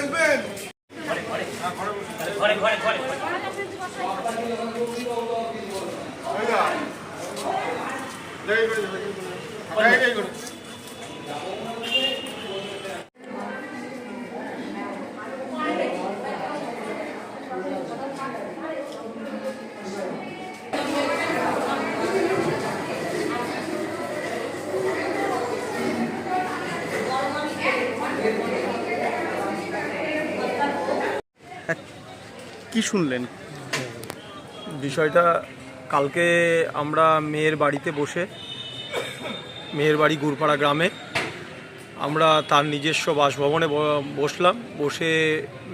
করবেন কি শুনলেন? বিষয়টা, কালকে আমরা মেয়ের বাড়িতে বসে, মেয়ের বাড়ি গুরপাড়া গ্রামে, আমরা তার নিজস্ব বাসভবনে বসলাম, বসে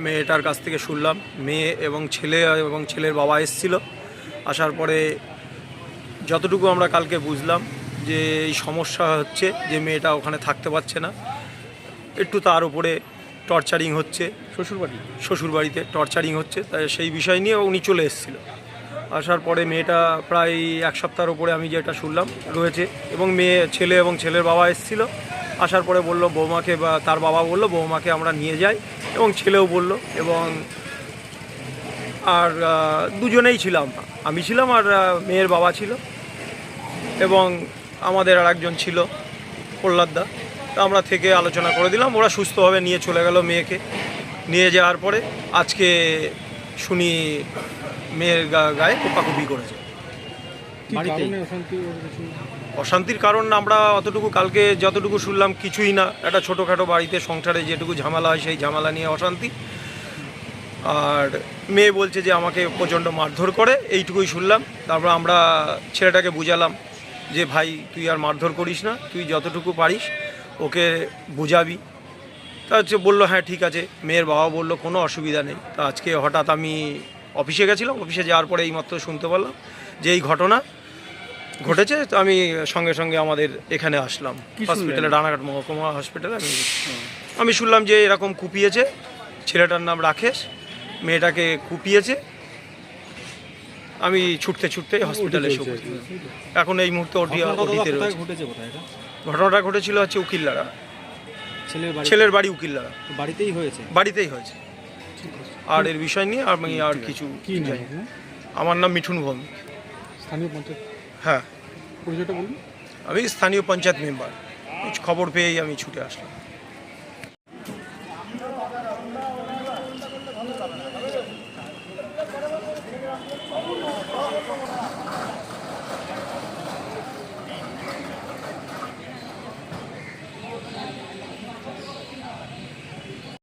মেয়েটার কাছ থেকে শুনলাম, মেয়ে এবং ছেলে এবং ছেলের বাবা এসেছিল। আসার পরে যতটুকু আমরা কালকে বুঝলাম যে এই সমস্যা হচ্ছে, যে মেয়েটা ওখানে থাকতে পারছে না, একটু তার উপরে টর্চারিং হচ্ছে। শ্বশুরবাড়ি? শ্বশুরবাড়িতে টর্চারিং হচ্ছে তাই সেই বিষয় নিয়ে উনি চলে এসেছিল। আসার পরে মেয়েটা প্রায় এক সপ্তাহের উপরে আমি যেটা শুনলাম রয়েছে এবং মেয়ে ছেলে এবং ছেলের বাবা এসেছিল। আসার পরে বলল বৌমাকে বা তার বাবা বলল বৌমাকে আমরা নিয়ে যাই। এবং ছেলেও বলল এবং আর দুজনেই ছিলাম। আমি ছিলাম আর মেয়ের বাবা ছিল। এবং আমাদের আর একজন ছিল প্রহ্লাদদা তা আমরা থেকে আলোচনা করে দিলাম। ওরা সুস্থভাবে নিয়ে চলে গেল মেয়েকে। নিয়ে যাওয়ার পরে আজকে শুনি মেয়ের গায়ে কোপাকুপি করেছে। অশান্তির কারণ আমরা অতটুকু কালকে যতটুকু শুনলাম কিছুই না। একটা ছোটোখাটো বাড়িতে সংসারে যেটুকু ঝামেলা হয় সেই ঝামেলা নিয়ে অশান্তি। আর মেয়ে বলছে যে আমাকে প্রচণ্ড মারধর করে এইটুকুই শুনলাম। তারপর আমরা ছেলেটাকে বুঝালাম যে ভাই তুই আর মারধর করিস না। তুই যতটুকু পারিস ওকে বুঝাবি? তা হচ্ছে বলল হ্যাঁ ঠিক আছে। মেয়ের বাবা বলল কোনো অসুবিধা নেই। তা আজকে হঠাৎ আমি অফিসে গেছিলাম অফিসে যাওয়ার পরে এইমাত্র শুনতে পারলাম যে এই ঘটনা ঘটেছে। তো আমি সঙ্গে সঙ্গে আমাদের এখানে আসলাম। হসপিটালে রানাঘাট মহকুমা হসপিটালে আমি আমি শুনলাম যে এরকম কুপিয়েছে ছেলেটার নাম রাকেশ মেয়েটাকে কুপিয়েছে। আমি ছুটতে ছুটতে হসপিটালে এসে এখন এই মুহূর্তে ওটি রয়েছে। ঘটনাটা ঘটেছিল হচ্ছে উকিল্লারা। ছেলের বাড়ি ছেলের বাড়ি উকিল্লারা। বাড়িতেই হয়েছে? বাড়িতেই হয়েছে। আর এর বিষয় নিয়ে আর আমি আর কিছু কি জানি আমার নাম মিঠুন ভৌমিক। স্থানীয় পঞ্চায়েত? হ্যাঁ। পরিচয়টা বলুন। আমি স্থানীয় পঞ্চায়েত মেম্বার। খবর পেয়েই আমি ছুটে আসলাম।